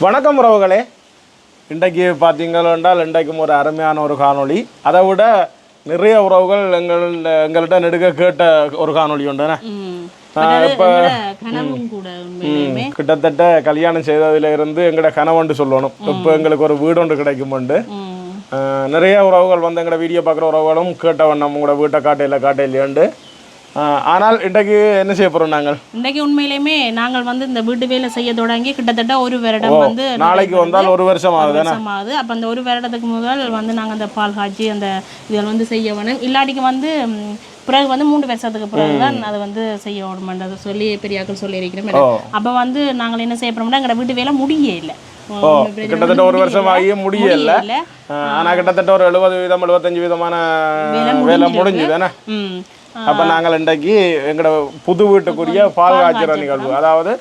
வணக்கம் உறவுகளே. இன்றைக்கு பார்த்தீங்கள் என்றால் இன்றைக்கும் ஒரு அருமையான ஒரு காணொளி. அதை விட நிறைய உறவுகள் எங்கள் எங்கள்கிட்ட நெடுக்க கேட்ட ஒரு காணொளி உண்டுண்ணே இப்ப- கிட்டத்தட்ட கல்யாணம் செய்ததுல இருந்து எங்களோட கனவண்டு சொல்லணும். இப்போ எங்களுக்கு ஒரு வீடு ஒன்று கிடைக்குமெண்டு ம். ஆஹ் நிறைய உறவுகள் வந்து எங்களோட வீடியோ பார்க்குற உறவுகளும் கேட்ட வண்ணம் உங்களோட வீட்டை காட்டையில் காட்டையிலேண்டு ஆனால் இன்றைக்கு என்ன செய்ய போகிறோம் நாங்கள்? இன்றைக்கு உண்மையிலுமே நாங்கள் வந்து இந்த வீட்டு வேலை செய்ய தொடங்கி கிட்டத்தட்ட ஒரு வருடம் வந்து நாளைக்கு வந்தால் ஒரு வருஷம் ஆகுது வருஷமாகுது. அப்போ அந்த ஒரு வருடத்துக்கு முதல் வந்து நாங்கள் அந்த பால் காய்ச்சி அந்த இதில் வந்து செய்ய வேணும். இல்லாட்டிக்கு வந்து பிறகு வந்து மூன்று வருஷத்துக்கு பிறகு தான் அதை வந்து செய்ய வேணுமென்றதை சொல்லி பெரியாக்கள் சொல்லியிருக்கிறோம் அப்போ வந்து நாங்கள் என்ன செய்ய போகிறோம்னா எங்களோட வீட்டு வேலை முடியே இல்லை. கிட்டத்தட்ட ஒரு வருஷம் ஆகியே முடியல ஆனால் கிட்டத்தட்ட ஒரு எழுபது வீதம் எழுபத்தஞ்சு விதமான வேலை முடிஞ்சுது அப்போ நாங்கள் இன்றைக்கு எங்களோட புது வீட்டுக்குரிய பால் காய்ச்சிற நிகழ்வு. அதாவது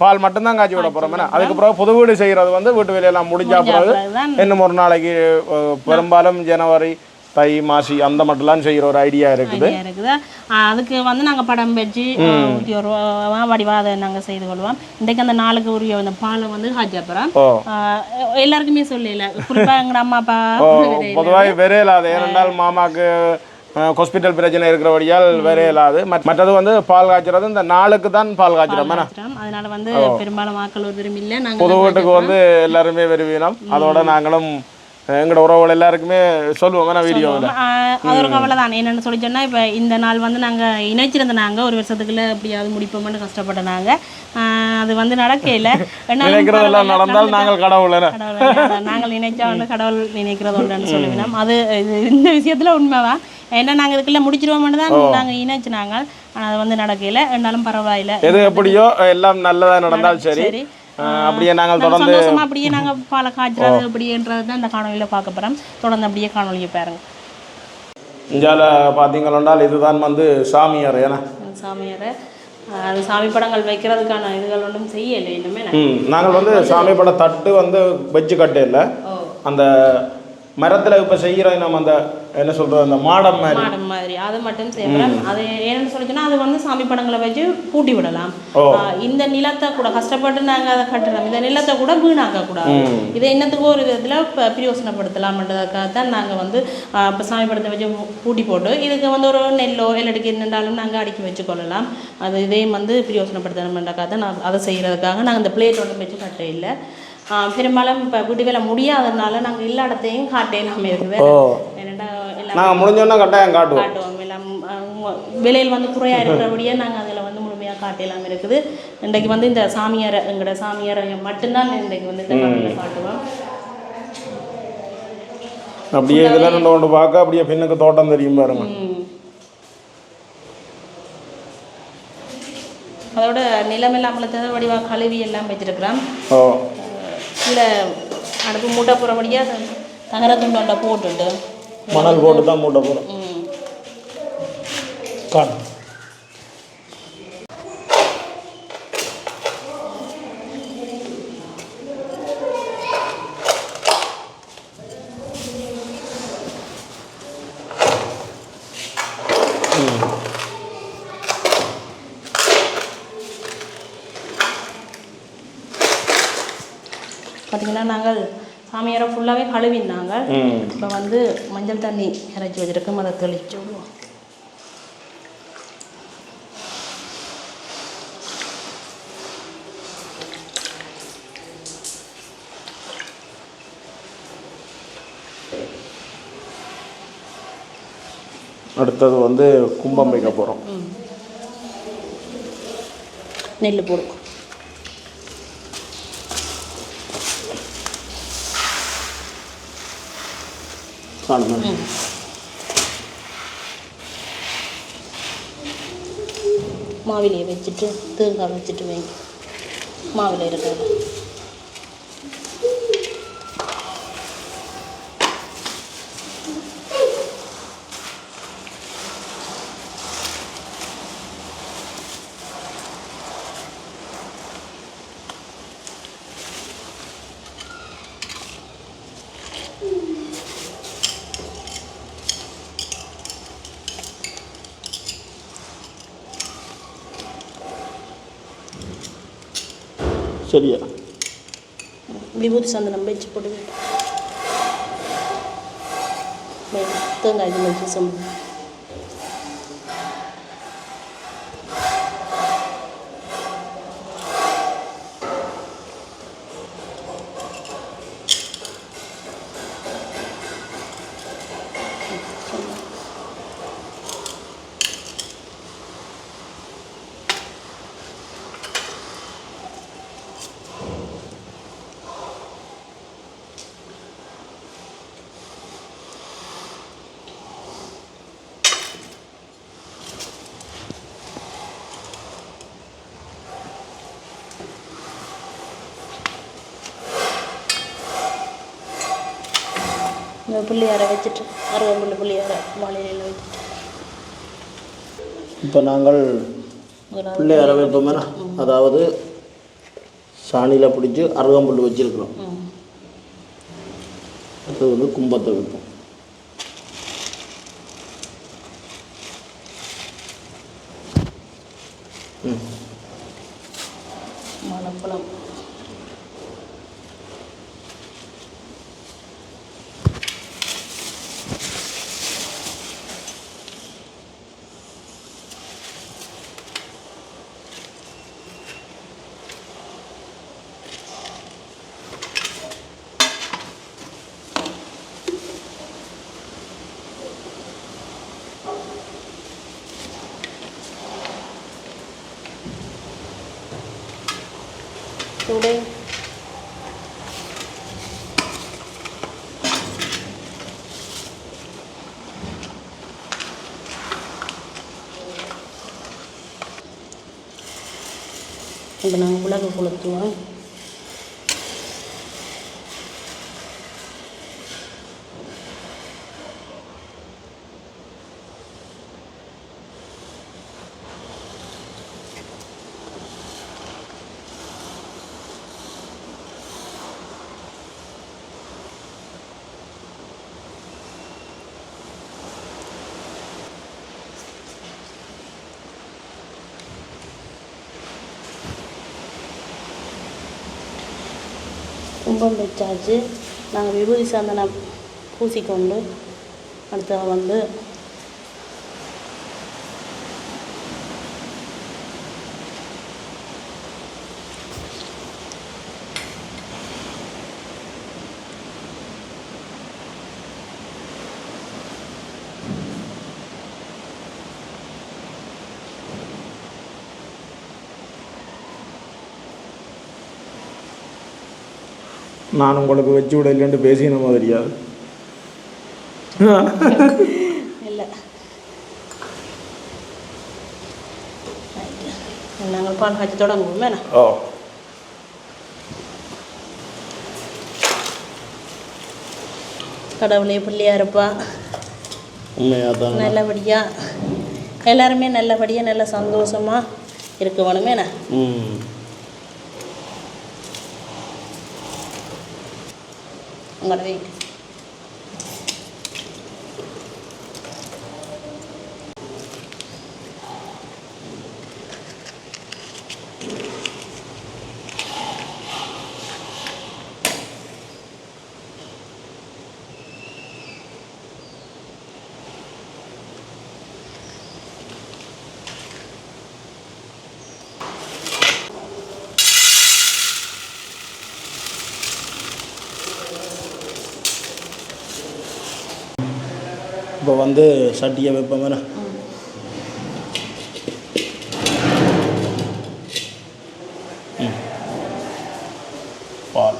பால் மட்டும்தான் காய்ச்சி விட போகிறோம் அதுக்கு பிறகு புது வீடு செய்கிறது வந்து வீட்டு வேலையெல்லாம் முடிஞ்சா பிறகு இன்னும் ஒரு நாளைக்கு பெரும்பாலும் ஜனவரி தை மாசி அந்த மட்டும்லாம் செய்கிற ஒரு ஐடியா இருக்குது. அதுக்கு வந்து நாங்கள் படம் வச்சு ஊற்றி வருவோம் வடிவா அதை நாங்கள் செய்து கொள்வோம். இன்றைக்கு அந்த நாளுக்கு உரிய அந்த பாலை வந்து ஓ. எல்லாருக்குமே சொல்லல. குறிப்பாக எங்கள் அம்மா அப்பா பொதுவாக வேறே இல்லாது ஏனென்றால் மாமாக்கு ஹாஸ்பிட்டல் பிரச்சனை இருக்கிறபடியால் வேறே இல்லாது மற்ற- மற்றது வந்து பால் காய்ச்சறது இந்த நாளுக்கு தான் பால் காய்ச்சிட்டோம். அதனால வந்து பெரும்பாலும் வாக்கள் ஒரு விரும்பி இல்லை புது நாங்கள் வீட்டுக்கு வந்து எல்லாருமே விரும்பினோம். அதோட நாங்களும் எங்களோட உறவுகள் எல்லாருக்குமே சொல்லுவோம். ஏன்னா வீடியோவில் அது ஒரு கவலை தான் என்னென்னு சொல்லி சொன்னால் இப்போ இந்த நாள் வந்து நாங்கள் இணைச்சிருந்த நாங்கள் ஒரு வருஷத்துக்குள்ள எப்படியாவது முடிப்போம்னு கஷ்டப்பட்ட நாங்கள் அது வந்து நடக்கையில் நினைக்கிறதெல்லாம் நடந்தால் நாங்கள் கடவுள் நாங்கள் நினைச்சா வந்து கடவுள் நினைக்கிறது ஒன்றுன்னு சொல்லுவினோம் அது இந்த விஷயத்தில் உண்மைதான். ஏன்னா நாங்கள் இதுக்குள்ள முடிச்சிருவோம்னு தான் நாங்கள் இணைச்சினாங்க ஆனால் அது வந்து நடக்கையில் இருந்தாலும் பரவாயில்ல. எது எப்படியோ எல்லாம் நல்லதா நடந்தால் சரி. அப்படியே நாங்கள் நாங்க தொடர்ந்து சந்தோஷமா அப்படியே நாங்கள் பாலை காய்ச்சறது அப்படின்றது தான் இந்த காணொலியில் பார்க்க போகிறோம் தொடர்ந்து அப்படியே காணொலியை பாருங்க. இந்தியாவில் பார்த்தீங்களென்றால் இதுதான் வந்து சாமியார் ஏன்னா? சாமியாரை அது சாமி படங்கள் வைக்கிறதுக்கான இதுகள் ஒன்றும் செய்யலை இன்னுமே. நாங்கள் வந்து சாமி பட தட்டு வந்து வச்சு கட்டையில் ஓ. அந்த மரத்தில் இப்போ செய்கிற நம்ம அந்த என்ன சொல்கிறது அந்த மாடம் மாதிரி. மாடம் மாதிரி அது மட்டும் செய்யலாம் அது ஏன்னு சொல்லிச்சுன்னா அது வந்து சாமி படங்களை வச்சு பூட்டி விடலாம். இந்த நிலத்தை கூட கஷ்டப்பட்டு நாங்கள் அதை கட்டுறோம். இந்த நிலத்தை கூட வீணாக்க கூடாது. இதை என்னத்துக்கோ ஒரு விதத்தில் பிரயோசனப்படுத்தலாம்ன்றதுக்காக தான் நாங்கள் வந்து இப்போ சாமி படத்தை வச்சு பூட்டி போட்டு இதுக்கு வந்து ஒரு நெல்லோ இல்லடிக்கு என்னண்டாலும் நாங்கள் அடுக்கி வச்சுக்கொள்ளலாம் அது இதையும் வந்து பிரயோசனப்படுத்தணுன்றக்காக தான் நான் அதை செய்கிறதுக்காக நாங்கள் இந்த பிளேட் ஒன்று வச்சு கட்ட இல்லை பெரும்பாலும் இப்போ வீட்டு வேலை முடியாததுனால நாங்கள் எல்லா இடத்தையும் காட்ட இல்லாமல் இருக்குது என்னடா எல்லாம் நாங்கள் முடிஞ்சோன்னா கட்டாயம் காட்டுவோம். எல்லாம் விலையில் வந்து குறையாக இருக்கிறபடியே நாங்கள் அதில் வந்து முழுமையாக காட்டலாம் இருக்குது. இன்றைக்கு வந்து இந்த சாமியாரை எங்களோட சாமியாரை மட்டும்தான் இன்றைக்கு வந்து இந்த காட்டுவோம் அப்படியே இதில் ரெண்டு ஒன்று பார்க்க அப்படியே பின்னுக்கு தோட்டம் தெரியும் பாருங்க. அதோட நிலமெல்லாம் அமலத்தை வடிவாக கழுவி எல்லாம் வச்சிருக்கிறோம். கீழே அடுப்பு மூட்டை போகிறபடியாக தகர துண்டோண்ட போட்டுட்டு மணல் போட்டு தான் மூட்டை போகிறோம் காணும் பார்த்தீங்கன்னா நாங்கள் சாமியாரை ஃபுல்லாகவே கழுவினாங்க இப்போ வந்து மஞ்சள் தண்ணி இறச்சி வச்சிருக்கோம் அதை தெளிச்சு விடுவோம். அடுத்தது வந்து கும்பம் வைக்க போகிறோம் நெல் போடுவோம். காணுங்க மாவிலையை வச்சுட்டு தேங்காய் வச்சுட்டு வைங்க மாவில் இருக்கிறது சரியா? விபூதி சந்தனம் பெஞ்சு போடுங்க தேங்காய் இது சம்பளம் புள்ளியாரை வச்சுட்டு அருகம்புல் புள்ளியாரை வாழையில வச்சுட்டு. இப்போ நாங்கள் ஒரு பிள்ளை அரை வைப்போமே அதாவது சாணியில் பிடிச்சி அருகம்புல் வச்சிருக்கிறோம். அது வந்து கும்பத்தை வைப்போம். ம். வாழைப்பழம் சூடை இப்போ நாங்கள் உலக கொளுத்துவோம் கும்பம் வச்சாச்சு நாங்கள் விபூதி சந்தனம் பூசிக்கொண்டு அடுத்து வந்து நான் உங்களுக்கு வச்சு விட இல்லைன்ட்டு பேசின மாதிரியாது இல்லை. நாங்கள் பால் காய்ச்சி தொடங்குவோம். வேணா. ஓ. கடவுளே பிள்ளையா இருப்பா. நல்லபடியாக எல்லாருமே நல்லபடியாக நல்ல சந்தோஷமாக இருக்க வேணுமே என்ன இப்போ வந்து சட்டியை வைப்போமே பால்.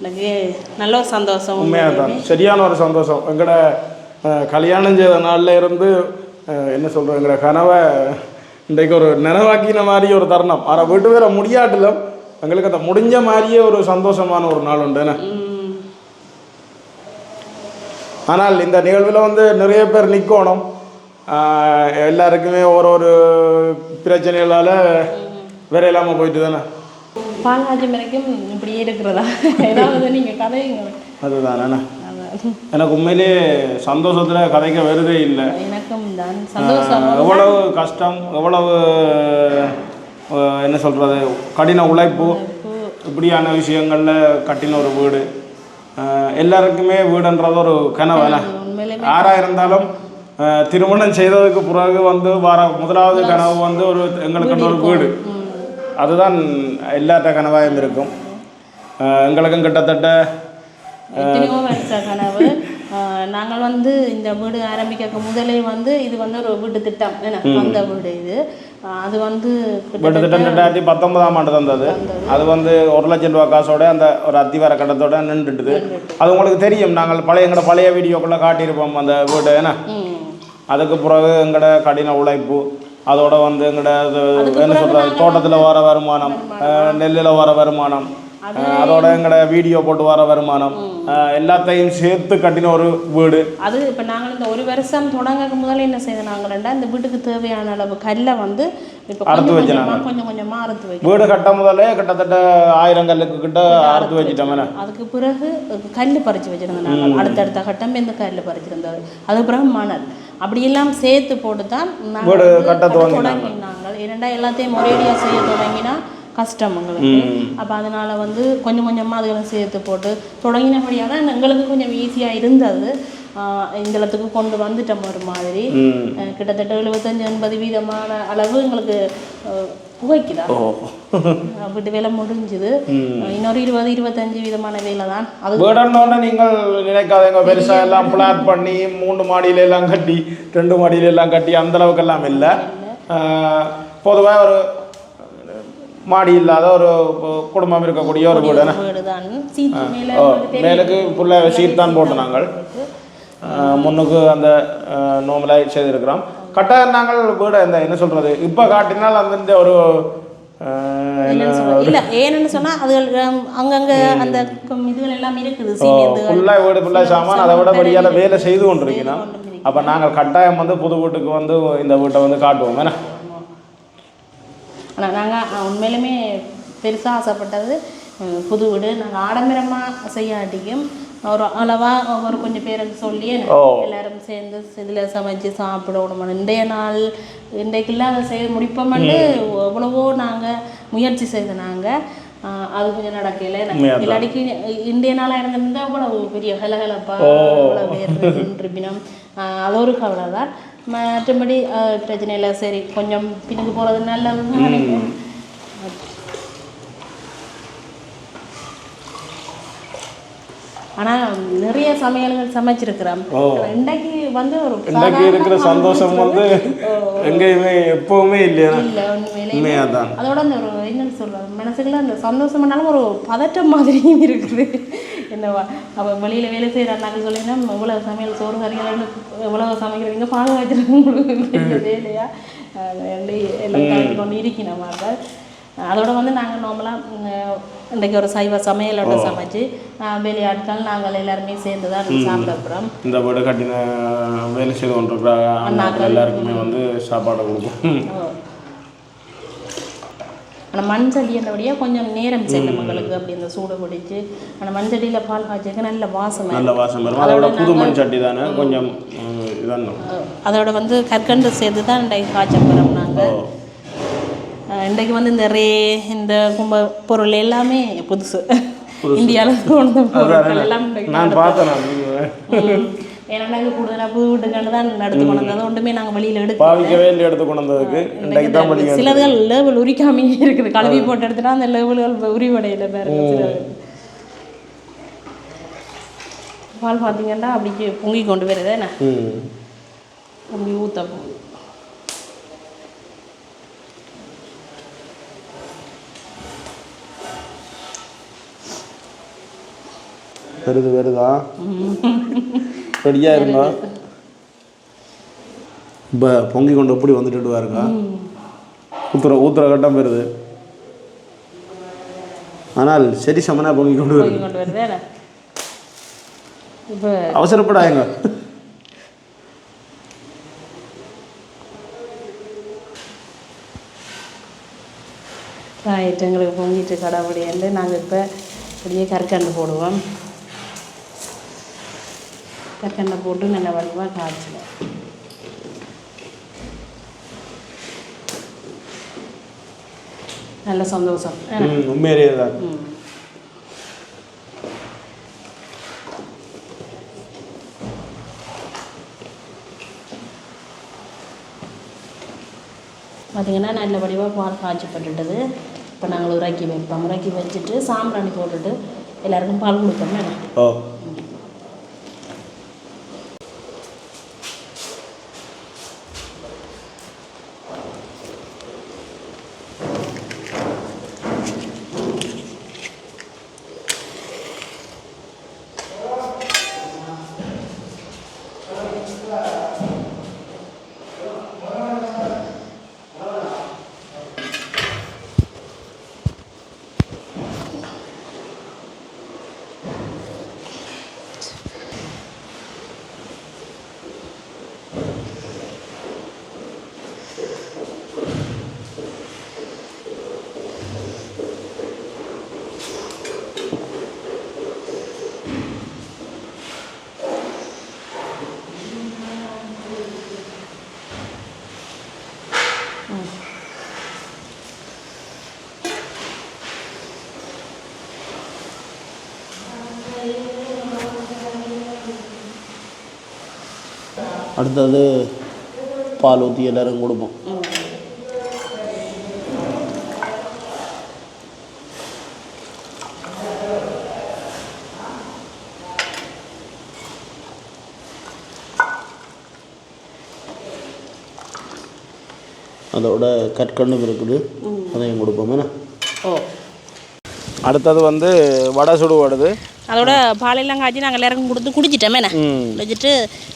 எனக்கு நல்ல ஒரு சந்தோஷம் உண்மையாக தான். சரியான ஒரு சந்தோஷம். எங்களோட கல்யாணம் செய்த நாள்ல இருந்து என்ன சொல்கிறோம் எங்களோட கனவை இன்றைக்கு ஒரு நினைவாக்கின மாதிரி ஒரு தருணம். ஆனால் வீட்டு வேற முடியாட்டிலும் எங்களுக்கு அந்த முடிஞ்ச மாதிரியே ஒரு சந்தோஷமான ஒரு நாள் உண்டு. ஆனால் இந்த நிகழ்வில் வந்து நிறைய பேர் நிற்கணும் எல்லாருக்குமே ஒரு ஒரு பிரச்சனைகளால் வேற இல்லாமல் போயிட்டு தானே? பால் காய்ச்சி வரைக்கும் இப்படியே இருக்கிறதா? ஏதாவது நீங்கள் கதைங்க. அதுதான் எனக்கு உண்மையிலேயே சந்தோஷத்தில் கதைக்க வருதே இல்லை. எனக்கும் தான். எவ்வளவு கஷ்டம் எவ்வளவு என்ன சொல்கிறது கடின உழைப்பு இப்படியான விஷயங்களில் கட்டின ஒரு வீடு. எல்லாருக்குமே வீடுன்றது ஒரு கனவு? உண்மையிலே. யாராக இருந்தாலும் திருமணம் செய்ததுக்கு பிறகு வந்து வர முதலாவது கனவு வந்து ஒரு எங்களுக்கு ஒரு வீடு அதுதான் எல்லாத்த கனவாயும் இருக்கும். அஹ், எங்களுக்கும் கிட்டத்தட்ட எத்தனையோ வருஷ கனவு. நாங்கள் வந்து இந்த வீடு ஆரம்பிக்க முதலே வந்து இது வந்து ஒரு வீட்டு திட்டம் என்ன? அந்த வீடு இது. அது வந்து கிட்டத்தட்ட ரெண்டாயிரத்தி பத்தொன்பதாம் ஆண்டு தந்தது அது வந்து ஒரு லட்சம் ரூபா காசோட அந்த ஒரு அத்திவார கட்டத்தோட நின்றுட்டுது. அது உங்களுக்கு தெரியும். நாங்கள் பழைய எங்களோட பழைய வீடியோக்குள்ளே காட்டியிருப்போம் அந்த வீடு என்ன? ம். அதுக்கு பிறகு எங்களோட கடின உழைப்பு அதோட வந்து எங்களோட என்ன சொல்கிறது தோட்டத்தில் வர வருமானம் நெல்லில் வர வருமானம் அதோட எங்களோட வீடியோ போட்டு வர வருமானம். எல்லாத்தையும் சேர்த்து கட்டின ஒரு வீடு அது இப்போ நாங்கள் இந்த ஒரு வருஷம் தொடங்க முதல்ல என்ன செய்த நாங்கள்டா இந்த வீட்டுக்கு தேவையான அளவு கல்லை வந்து இப்போ கொஞ்சம் கொஞ்சமாக கொஞ்சம் கொஞ்சமாக அறுத்து வைக்கணும் வீடு கட்ட முதலே கிட்டத்தட்ட ஆயிரம் கல்லுக்கு கிட்ட அறுத்து வச்சுட்டோம் என்ன அதுக்கு பிறகு கல் பறித்து வச்சிருந்தோம் நாங்கள் அடுத்தடுத்த கட்டம் இந்த கல் பறிச்சிருந்தது அதுக்கு பிறகு மணல் அப்படியெல்லாம் சேர்த்து போட்டு தான் நாங்கள். தொடங்கினாங்க இரண்டா எல்லாத்தையும் ஒரேடியாக செய்ய தொடங்கினா கஷ்டம் எங்களுக்கு அப்போ அதனால வந்து கொஞ்சம் கொஞ்சமாக அதுகளை சேர்த்து போட்டு தொடங்கினபடியாக தான் எங்களுக்கு கொஞ்சம் ஈஸியாக இருந்தது. இந்த இடத்துக்கு கொண்டு வந்துட்டோம் ஒரு மாதிரி. கிட்டத்தட்ட எழுபத்தஞ்சு எண்பது வீதமான அளவு எங்களுக்கு புகைக்குதா? வீட்டு வேலை முடிஞ்சுது. இன்னொரு இருபது இருபத்தஞ்சு வீதமான வேலை தான் அது வீடுன்னோட நீங்கள் நினைக்காதீங்க பெருசா எல்லாம் பிளாட் பண்ணி மூணு மாடியில எல்லாம் கட்டி ரெண்டு மாடியில எல்லாம் கட்டி அந்த அளவுக்கு எல்லாம் இல்லை. பொதுவாக ஒரு மாடி இல்லாத ஒரு குடும்பம் இருக்கக்கூடிய ஒரு வீடு மேலுக்கு ஃபுல்லாக சீட் தான் போட்டு நாங்கள் முன்னுக்கு அந்த நோமலாக செய்திருக்கிறோம். கட்டாயம் நாங்கள் வீடு இந்த என்ன சொல்றது? இப்போ காட்டினால் அந்த ஒரு இல்ல ஏன்னு சொன்னா அது அங்கங்க அந்த இதுகள் எல்லாம் இருக்குது வீடு ஃபுல்லாக சாமான் அதை விட படியால் வேலை செய்து கொண்டிருக்கிறோம். அப்போ நாங்கள் கட்டாயம் வந்து புது வீட்டுக்கு வந்து இந்த வீட்டை வந்து காட்டுவோம் என்ன? ஆனால் நாங்கள் உண்மையிலுமே பெருசாக ஆசைப்பட்டது புது வீடு. நாங்கள் ஆடம்பரமாக செய்யாட்டிக்கும் ஒரு அளவாக ஒரு கொஞ்சம் பேருக்கு சொல்லி. எல்லாரும் சேர்ந்து இதில் சமைச்சு சாப்பிடணும் இன்றைய நாள் இன்றைக்கெல்லாம் அதை செய்ய முடிப்போம்னு எவ்வளவோ நாங்கள் முயற்சி செய்த நாங்கள் அது கொஞ்சம் நடக்கல. இல்லாடிக்கு இந்திய நாளாக இருந்திருந்தா அவ்வளவு பெரிய கலகலப்பா அவ்வளோ பேர் அது ஒரு கவலை தான் மற்றபடி பிரச்சனை இல்லை சரி கொஞ்சம் பின்னுக்கு போகிறது நல்லதுன்னு நினைக்கிறேன் ஆனால் நிறைய சமையல்கள் சமைச்சிருக்கிறோம். இன்றைக்கு வந்து ஒரு இன்றைக்கு இருக்கிற சந்தோஷம் வந்து எங்கேயுமே எப்பவுமே இல்லையா? இல்லை உண்மையிலே உண்மையாக தான். அதோட அந்த ஒரு என்னன்னு சொல்றது? மனசுக்குள்ள அந்த சந்தோஷம்னாலும் ஒரு பதட்டம் மாதிரியும் இருக்குது. என்னவா? அவ வெளியில வேலை செய்கிற அண்ணாக்கள் சொல்லினா இவ்வளவு சமையல் சோறு கறிகள் இவ்வளவு சமைக்கிறீங்க பாக வச்சிருக்க உங்களுக்கு. வேலையா எல்லாம் கலந்து கொண்டு இருக்கிற அதோட வந்து நாங்கள் நார்மலாக இன்றைக்கு ஒரு சைவ சமையலோட சமைச்சு வெளியாட்கள் நாங்கள் எல்லாருமே சேர்ந்து தான் சாப்பிட போகிறோம் இந்த வீடு கட்டின வேலை செய்து கொண்டிருக்கிற அண்ணாக்கள் எல்லாருக்குமே வந்து சாப்பாடு கொடுக்கும் ஆனால் மண் என்னபடியாக கொஞ்சம் நேரம் செல்லும் எங்களுக்கு அப்படி அந்த சூடு பிடிச்சி ஆனால் மண் பால் காய்ச்சிக்க நல்ல வாசம் நல்ல வாசம் வரும். அதோட புது மண் சட்டி தானே? கொஞ்சம் அதோட வந்து கற்கண்டு சேர்த்து தான் இன்றைக்கு காய்ச்ச போகிறோம் நாங்கள் இன்றைக்கு வந்து இந்த ரே இந்த கும்ப பொருள் எல்லாமே புதுசு. இந்தியாவில் கொண்டு பொருட்கள் எல்லாம் நான் பார்த்தேன். ஏன்னா நாங்கள் கூடுதலாக புது வீட்டுக்காண்டு தான் எடுத்து கொண்டு வந்தது. ஒன்றுமே நாங்கள் வெளியில் எடுக்க பாவிக்கவே இல்லை எடுத்து கொண்டு வந்ததுக்கு. இன்றைக்கு தான் பண்ணி சிலதுகள் லேபிள் உரிக்காமையே இருக்குது. கழுவி போட்டு எடுத்துட்டா அந்த லேபிள்கள் உரிவடையில பாருங்க பால் பார்த்தீங்கன்னா அப்படி பொங்கி கொண்டு வருது. என்ன? அப்படி ஊற்ற போகுது வருது வருதா? ரெடியாக இருங்க இப்போ பொங்கி கொண்டு எப்படி வந்துட்டு இருக்கா? ஊத்துற ஊத்துற கட்டம் வருது ஆனால் சரி சமனா பொங்கி கொண்டு வருது. அவசரப்படாங்க எங்களுக்கு பொங்கிட்டு கடவுடையண்டு நாங்கள் இப்போ அப்படியே கற்கண்டு போடுவோம். கற்கண்டை போட்டு நல்ல வடிவாக காய்ச்சலாம் நல்ல சந்தோஷம். உண்மையிலேயே தான். பார்த்தீங்கன்னா நல்ல வடிவாக பால் காய்ச்சப்பட்டுட்டது. இப்போ நாங்கள் உராக்கி வைப்போம். உராக்கி வச்சுட்டு சாம்பிராணி போட்டுட்டு எல்லாருக்கும் பால் கொடுப்போம். ஓ. அடுத்தது பால் ஊற்றி எல்லாரும் கொடுப்போம். அதோட கற்கண்ணும் இருக்குது. அதையும் கொடுப்போம் என்ன? ஓ. அடுத்தது வந்து வடை சுடுவடுது அதோட பாலெல்லாம் காய்ச்சி நாங்கள் எல்லாருக்கும் கொடுத்து குடிச்சிட்டோமே குடிச்சிட்டு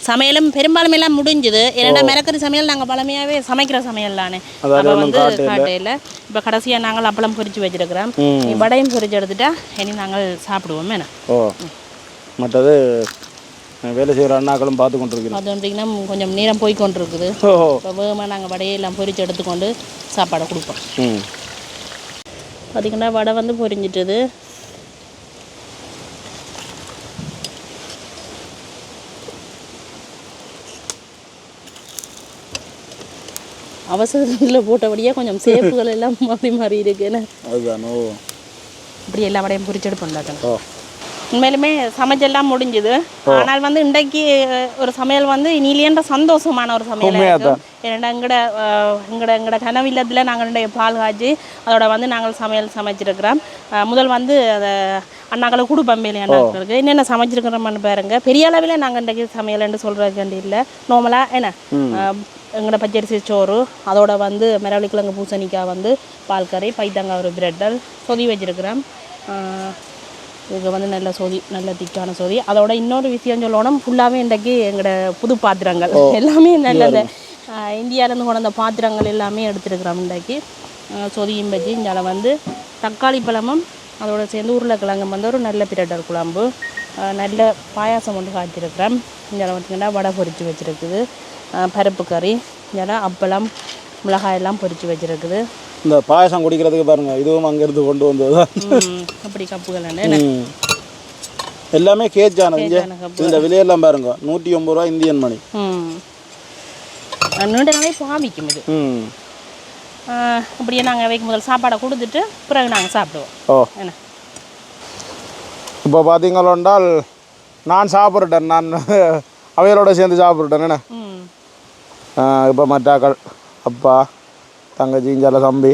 சமையலும் பெரும்பாலும் எல்லாம் முடிஞ்சுது. ஏன்னா மிளக்கறி சமையல் நாங்கள் பழமையாகவே சமைக்கிற சமையல் தானே. அப்போ வந்து காட்டையில. இப்போ கடைசியாக நாங்கள் அப்பளம் பொரிச்சு வச்சிருக்கிறோம். நீ வடையும் பொரிச்சு எடுத்துட்டா இனி நாங்கள் சாப்பிடுவோம் ஓ. மற்றது வேலை செய்கிற அண்ணாக்களும் பார்த்து கொண்டிருக்கிறோம். அது வந்துட்டிங்கன்னா கொஞ்சம் நேரம் போய் கொண்டிருக்குது. இப்போ வேகமாக நாங்கள் வடையெல்லாம் பொரிச்சு எடுத்துக்கொண்டு சாப்பாடை கொடுப்போம். பார்த்திங்கன்னா வடை வந்து பொரிஞ்சிட்டது. அவசரத்தில் போட்டபடியே கொஞ்சம் சேப்புகள் எல்லாம் மாறி மாறி இருக்குன்னு அதுதானோ இப்படி எல்லா வடையும் பொரிச்செடுப்போம் ஓ உண்மையிலுமே சமைச்செல்லாம் முடிஞ்சுது. ஆனால் வந்து இன்றைக்கு ஒரு சமையல் வந்து இனிலேன்ற சந்தோஷமான ஒரு சமையல். ஏன்னா எங்கட அஹ், எங்கட எங்கட கனவு இல்லத்தில் நாங்கள் இன்றைய பால் காய்ச்சி அதோட வந்து நாங்கள் சமையல் சமைச்சிருக்கிறோம். அஹ், முதல் வந்து அதை அண்ணாக்களை கொடுப்போம் மேலே அண்ணாக்களுக்கு. என்னென்ன சமைச்சிருக்கிறோம்னு பாருங்க. பெரிய அளவில் நாங்கள் இன்றைக்கு சமையல்னு சொல்கிறதுக்காண்டி இல்லை நார்மலாக என்ன? அஹ், எங்கட பச்சரிசி சோறு அதோட வந்து மிரவள்ளி கிழங்கு பூசணிக்காய் வந்து பால் கறி பைத்தங்காய் ஒரு பிரெட்டல் சொதி வச்சிருக்கிறோம் அஹ், இது வந்து நல்ல சோதி நல்ல திக்கான சோதி. அதோட இன்னொரு விஷயம் சொல்லணும் ஃபுல்லாகவே இன்றைக்கு எங்களோட புது பாத்திரங்கள். எல்லாமே நல்லது. இந்தியாவிலேருந்து கொண்டு வந்த பாத்திரங்கள் எல்லாமே எடுத்துருக்குறோம் இன்றைக்கு. சொதியும் பஜ்ஜி இங்கே வந்து தக்காளி பழமும் அதோட சேர்ந்து உருளைக்கிழங்கு வந்து ஒரு நல்ல பிரட்டர் குழம்பு. நல்ல பாயாசம் ஒன்று காய்ச்சிருக்கிறேன். இங்கே பார்த்திங்கன்னா வடை பொரித்து வச்சுருக்குது. பருப்பு கறி இங்கே அப்பளம் மிளகாய் எல்லாம் பொரித்து வச்சுருக்குது. இந்த பாயசம் குடிக்கிறதுக்கு பாருங்க இதுவும் அங்கேருந்து கொண்டு வந்தது அப்படி கப்புகள். எல்லாமே கேஜான கப்பு. இந்த விலையெல்லாம் பாருங்க நூற்றி ஒம்பது ரூபா இந்தியன் மணி. நீண்ட நாளே பாவிக்கும் இது. அப்படியே நாங்கள் வைக்கும் முதல் சாப்பாடை கொடுத்துட்டு பிறகு நாங்கள் சாப்பிடுவோம். ஓ. என்ன? இப்போ பார்த்தீங்களோண்டால் நான் சாப்பிட்றேன் நான் அவைகளோட சேர்ந்து சாப்பிட்றேன் என்ன? இப்போ மற்றாக்கள் அப்பா தங்கச்சி இஞ்சால தம்பி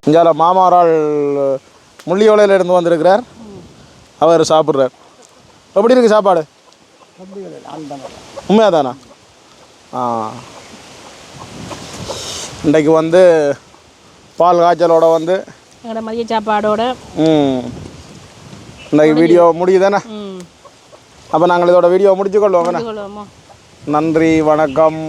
இஞ்சால மாமாரால் முள்ளியோலையில இருந்து வந்திருக்கிறார். அவர் சாப்பிட்றார். எப்படி இருக்கு சாப்பாடு? உண்மையாக தானா ஆ. இன்றைக்கு வந்து பால் காய்ச்சலோட வந்து எங்களோட மதிய சாப்பாடோட ம் இன்றைக்கு வீடியோ முடியுதானே? அப்போ நாங்கள் இதோட வீடியோ முடிச்சுக்கொள்வோம் கொள்வோமோ நன்றி வணக்கம்.